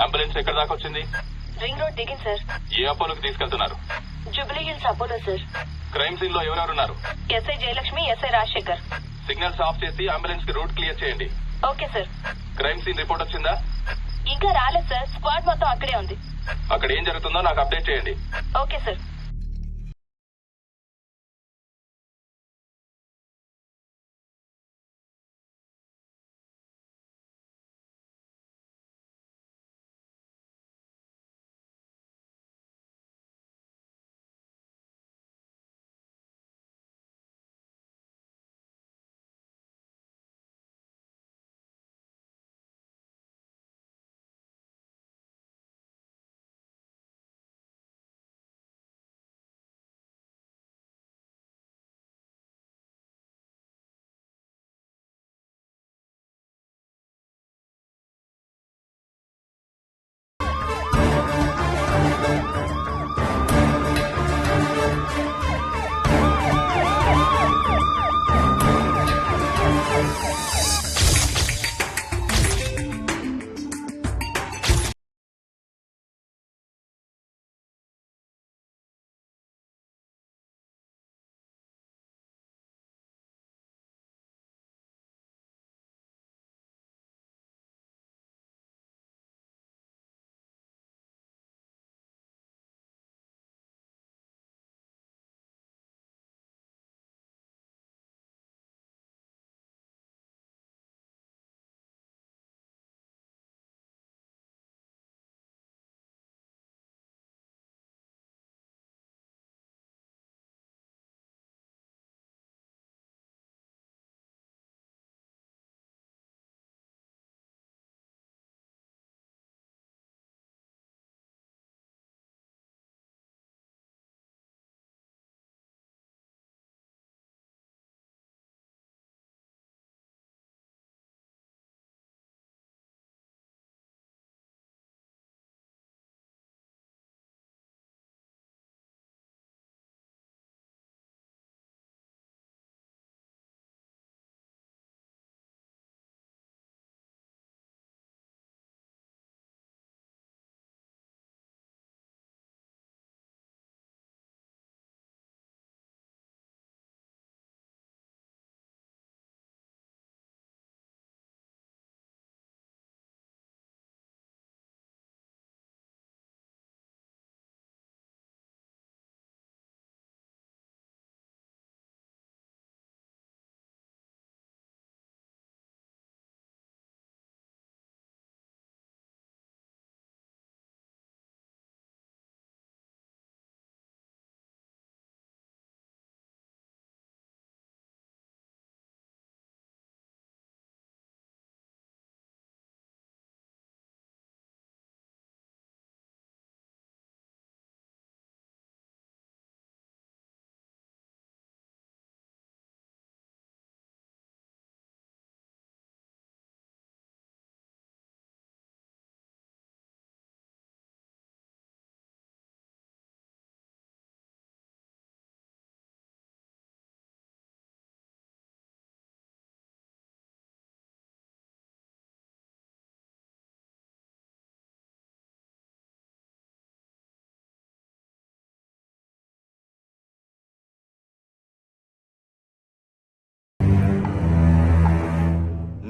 Ambulance ఎక్కడ దాకా వచ్చింది? రింగ్ రోడ్ దిగింది సార్. ఏ అపోలోకి తీసుకెళ్తున్నారు? Jubilee Hills Apollo sir. Crime సీన్లో ఎవరెవరున్నారు? SI Jayalakshmi SI Rajasekhar. Signals off చేసి అంబులెన్స్కి రూట్ క్లియర్ చేయండి. Okay sir. Crime scene report వచ్చిందా? ఇంకా రాలేదు సార్. స్క్వాడ్ మొత్తం అక్కడే ఉంది. అక్కడ ఏం జరుగుతుందో నాకు అప్డేట్ చేయండి. Okay sir.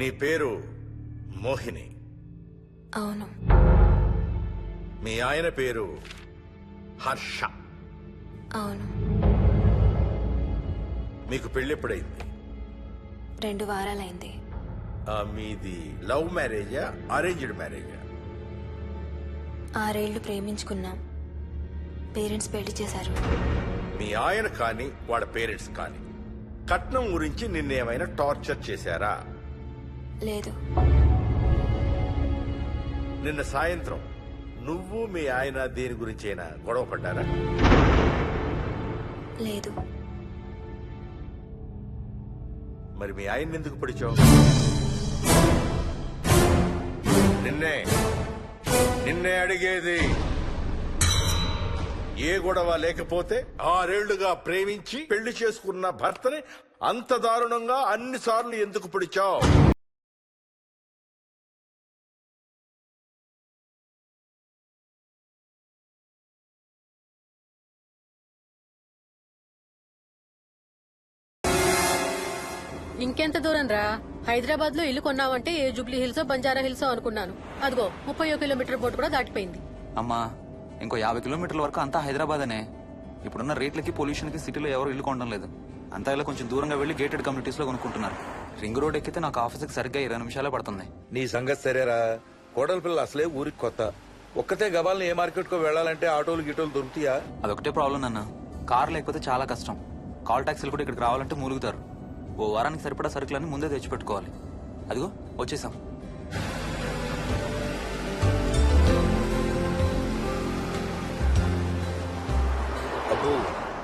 నీ పేరు మోహిని. అవును. మీ ఆయన పేరు హర్ష. అవును. మీకు పెళ్ళెప్పుడైంది రెండు వారాలైంది. ఆ, మీది లవ్ మ్యారేజా అరేంజ్డ్ మ్యారేజా? ఆరేళ్ళు ప్రేమించుకున్నాం. పేరెంట్స్ పెళ్ళి చేశారు. మీ ఆయన కానీ వాళ్ళ పేరెంట్స్ కానీ కట్నం గురించి నిన్నేమైనా టార్చర్ చేశారా? లేదు. నిన్న సాయంత్రం నువ్వు మీ ఆయన దేని గురించైనా గొడవ పడ్డారా? లేదు. మరి మీ ఆయన ఎందుకు పడిచావు? నిన్నే నిన్నే అడిగేది. ఏ గొడవ లేకపోతే ఆరేళ్ళుగా ప్రేమించి పెళ్ళి చేసుకున్న భర్తని అంత దారుణంగా అన్నిసార్లు ఎందుకు పిడిచావు? ఇంకెంత దూరం రా? హైదరాబాద్లో ఇల్లు కొన్నావంటే ఏ జూబ్లీ హిల్స్ బంజారా హిల్స్ అనుకున్నాను. అదిగో ముప్పై కిలోమీటర్ బోర్డు కూడా దాటిపోయింది. అమ్మా ఇంకో యాభై కిలోమీటర్ల వరకు అంతా హైదరాబాద్ అనే. ఇప్పుడున్న రేట్లకి పొల్యూషన్కి సిటీలో ఎవరు ఇల్లు కొనడం లేదు. అంతా ఇలా కొంచెం దూరంగా వెళ్ళి గేటెడ్ కమ్యూనిటీస్లో కొనుక్కుంటున్నారు. రింగ్ రోడ్ ఎక్కితే నాకు ఆఫీస్కి సరిగ్గా ఇరవై నిమిషాలే పడుతుంది. నీ సంగతి సరేరా. కోడల పిల్ల అసలే ఊరికి కొత్త. ఒక్కతే గబాల్ని ఏ మార్కెట్ కో వెళ్ళాలంటే ఆటోలు గిటోలు దొరుకుతాయా? అదొకటే ప్రాబ్లం నాన్న. కార్ లేకపోతే చాలా కష్టం. కాల్ ట్యాక్సీలు కూడా ఇక్కడికి రావాలంటే మూలుగుతారు. ఓ వారానికి సరిపడా సరుకులన్నీ ముందే తెచ్చిపెట్టుకోవాలి. అదిగో వచ్చేసాం. అబ్బో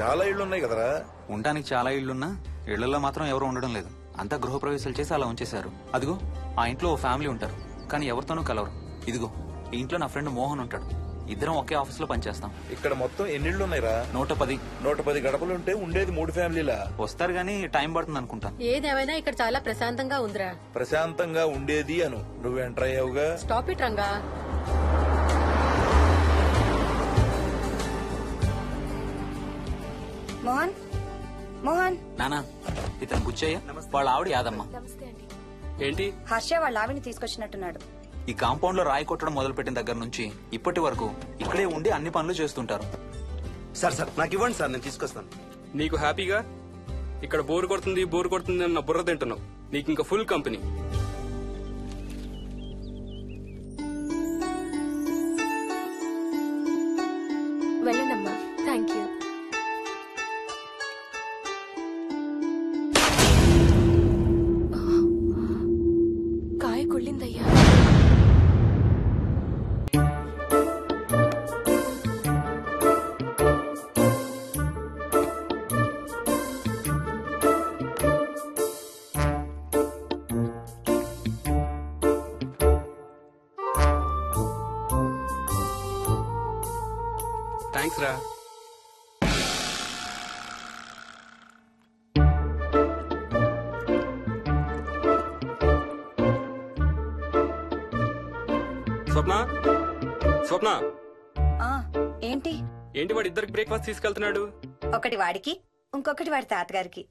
చాలా ఇళ్ళు ఉన్నాయి కదరా? ఉండడానికి చాలా ఇళ్ళున్నా ఇళ్ళలో మాత్రం ఎవరు ఉండడం లేదు. అంతా గృహప్రవేశాలు చేసి అలా ఉంచేశారు. అదిగో ఆ ఇంట్లో ఓ ఫ్యామిలీ ఉంటారు కానీ ఎవరితోనూ కలవరు. ఇదిగో ఈ ఇంట్లో నా ఫ్రెండ్ మోహన్ ఉంటాడు. ఇద్దరం ఒకే ఆఫీస్లో పనిచేస్తాం. ఇక్కడ మొత్తం ఎన్నిళ్ళు ఉన్నాయిరా నూట పది. నూట పది గడపలుంటే ఉండేది మూడు ఫ్యామిలీలా? వస్తారు గానీ టైం పడుతుంది అనుకుంటా. ఏదేమైనా ఇక్కడ చాలా ప్రశాంతంగా ఉందిరా. ప్రశాంతంగా ఉండేది అను. నువ్వు enter అయ్యావుగా? Stop it Ranga. Mohan? Mohan? నానా ఇతను బుచ్చయ్య. వాళ్ళ ఆవిడ యాదమ్మ. ఏంటి? హర్ష వాళ్ళ ఆవిని తీసుకొచ్చినట్టున్నాడు. ఈ కాంపౌండ్లో రాయి కొట్టడం మొదలు పెట్టిన దగ్గర నుంచి ఇప్పటి వరకు ఇక్కడే ఉండి అన్ని పనులు చేస్తుంటారు. సార్ సార్ నాకు ఇవ్వండి సార్ నేను తీసుకొస్తాను. నీకు హ్యాపీగా? ఇక్కడ బోర్ కొడుతుంది బోర్ కొడుతుంది అన్న బుర్ర తింటున్నావు. నీకు ఇంకా ఫుల్ కంపెనీ. స్వప్న? స్వప్న? ఆ ఏంటి? ఏంటి వాడు ఇద్దరికి బ్రేక్ఫాస్ట్ తీసుకెళ్తున్నాడు? ఒకటి వాడికి ఇంకొకటి వాడి తాతగారికి.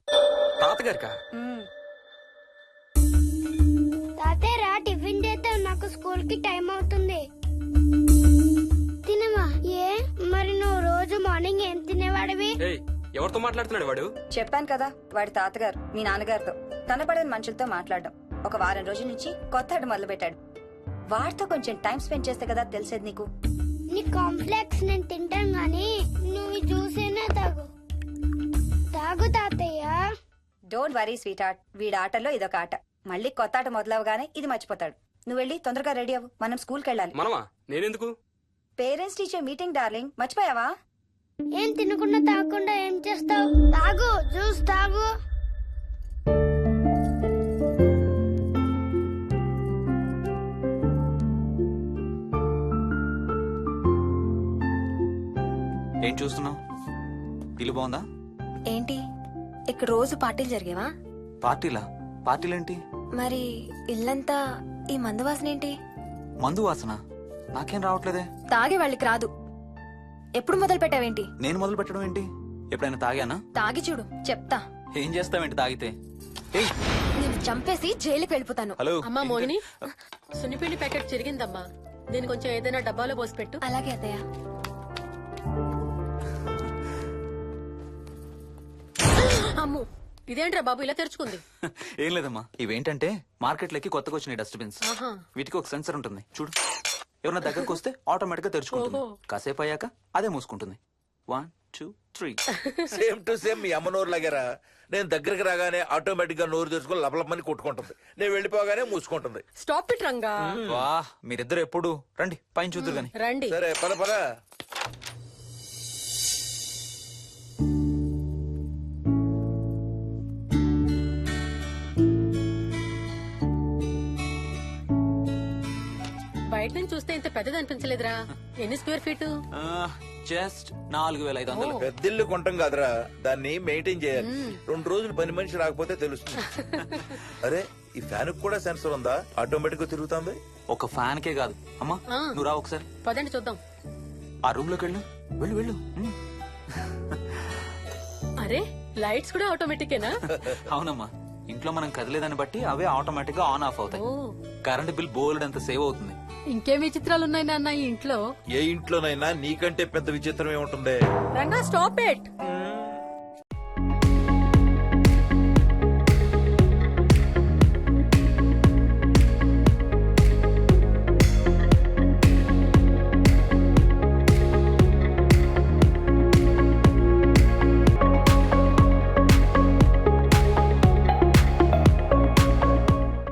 తాతగారికా. తాతయ్య రా టిఫిన్ చేద్దాం. నాకు స్కూల్కి టైం అవుతుంది. తినమా ఏ? మరి నువ్వు రోజు మార్నింగ్ ఏం తినేవాడివి? ఏయ్ ఎవరితో మాట్లాడుతున్నాడు వాడు? చెప్పాను కదా వాడి తాతగారు మీ నాన్నగారితో. కనపడని మనుషులతో మాట్లాడడం. ఒక వారం రోజుల నుంచి కొత్త ఆడు మొదలు పెట్టాడు వాడితో కొంచెం టైం స్పెండ్ చేస్తే కదా తెలిసేది నీకు? నీ కాంప్లెక్స్ నేను తింటాను గాని నువ్వు జ్యూసేనా తాగు. తాగు తాతయ్య. డోంట్ వరీ స్వీట్ ఆర్ట్ వీడి ఆటలో ఇదొక ఆట. మళ్ళీ కొత్త ఆట మొదలవగానే ఇది మర్చిపోతాడు. నువ్వు వెళ్ళి తొందరగా రెడీ అవ్వు. మనం స్కూల్కి వెళ్ళాలి. మనమా? నేనెందుకు? Parents teacher meeting darling. మర్చిపోయావా? ఏం తినకుండా తాగకుండా ఏం చేస్తావు? తాగు జ్యూస్ తాగు. చూస్తున్నావు? ఇల్లు బాగుందా? ఏంటి? ఇక్కడ రోజు పార్టీలు జరిగేవా? పార్టీలా? పార్టీలేంటి? మరి ఇల్లంతా ఈ మందు వాసన ఏంటి? మందు వాసన? నాకేం రావట్లేదే. తాగే వాళ్ళకి రాదు. ఎప్పుడు మొదలు పెట్టావేంటి? నేను మొదలు పెట్టడం ఏంటి? ఎప్పుడైనా తాగానా? తాగి చూడు చెప్తా. ఏం చేస్తావేంటి తాగితే? ఏయ్! నేను చంపేసి జైలుకి వెళ్ళిపోతాను. హలో. అమ్మా మోహిని. సున్నిపిండి ప్యాకెట్ చిరిగిందమ్మా. దీని కొంచెం ఏదైనా డబ్బాలో పోసి పెట్టు. అలాగే అత్తయ్య. అమ్ము ఇదేంట్రా బాబు ఇలా తెరుచుకుంది? ఏం లేదమ్మా. ఇవేంటంటే మార్కెట్లోకి కొత్తగా వచ్చినాయి డస్ట్బిన్స్. ఆహా. వీటికి ఒక సెన్సర్ ఉంటుంది. చూడు. ఎవరైనా దగ్గరకు వస్తే ఆటోమేటిక్గా తెరుచుకుంటుంది. కాసేపు అయ్యాక అదే మూసుకుంటుంది. One two three same to same మీ అమ్మ నోరు లాగారా? నేను దగ్గరికి రాగానే ఆటోమేటిక్గా నోరు తెరుచుకొని లపలపమని కొట్టుకుంటుంది. నేను వెళ్ళిపోగానే మూసుకుంటుంది. Stop it Ranga. వా మీరిద్దరు ఎప్పుడు? రండి పైన చూద్దరు గాని. రండి. సరే పద పద. బయట నుంచి చూస్తే ఇంత పెద్దది అనిపించలేదురా ఎన్ని స్క్వేర్ ఫీట్? జస్ట్ నాలుగు వేల ఐదు వందలు. పెద్దిల్లు కొంటాం కాదురా. దాన్ని మెయింటైన్ చేయాలి. రెండు రోజులు పని మనిషి రాకపోతే తెలుస్తుంది. అరే ఈ ఫ్యాన్ కూడా సెన్సర్ ఉందా? ఆటోమేటిక్గా తిరుగుతుంది. ఒక ఫ్యాన్ కే కాదు. అమ్మా. నువ్వు రా ఒకసారి. పదండి చూద్దాం. ఆ రూమ్లోకి వెళ్ళు వెళ్ళు. వెళ్ళు. అరే లైట్స్ కూడా ఆటోమేటికేనా అవునమ్మా. ఇంట్లో మనం కదిలేదాన్ని బట్టి అవే ఆటోమేటిక్గా ఆన్ ఆఫ్ అవుతాయి. కరెంట్ బిల్ బోల్డ్ అంత సేవ్ అవుతుంది. ఇంకేం విచిత్రాలు ఉన్నాయి నాన్న ఈ ఇంట్లో? ఏ ఇంట్లోనైనా నీకంటే పెద్ద విచిత్రం ఏముంటుంది రంగా స్టాప్ ఇట్ మ్మ్.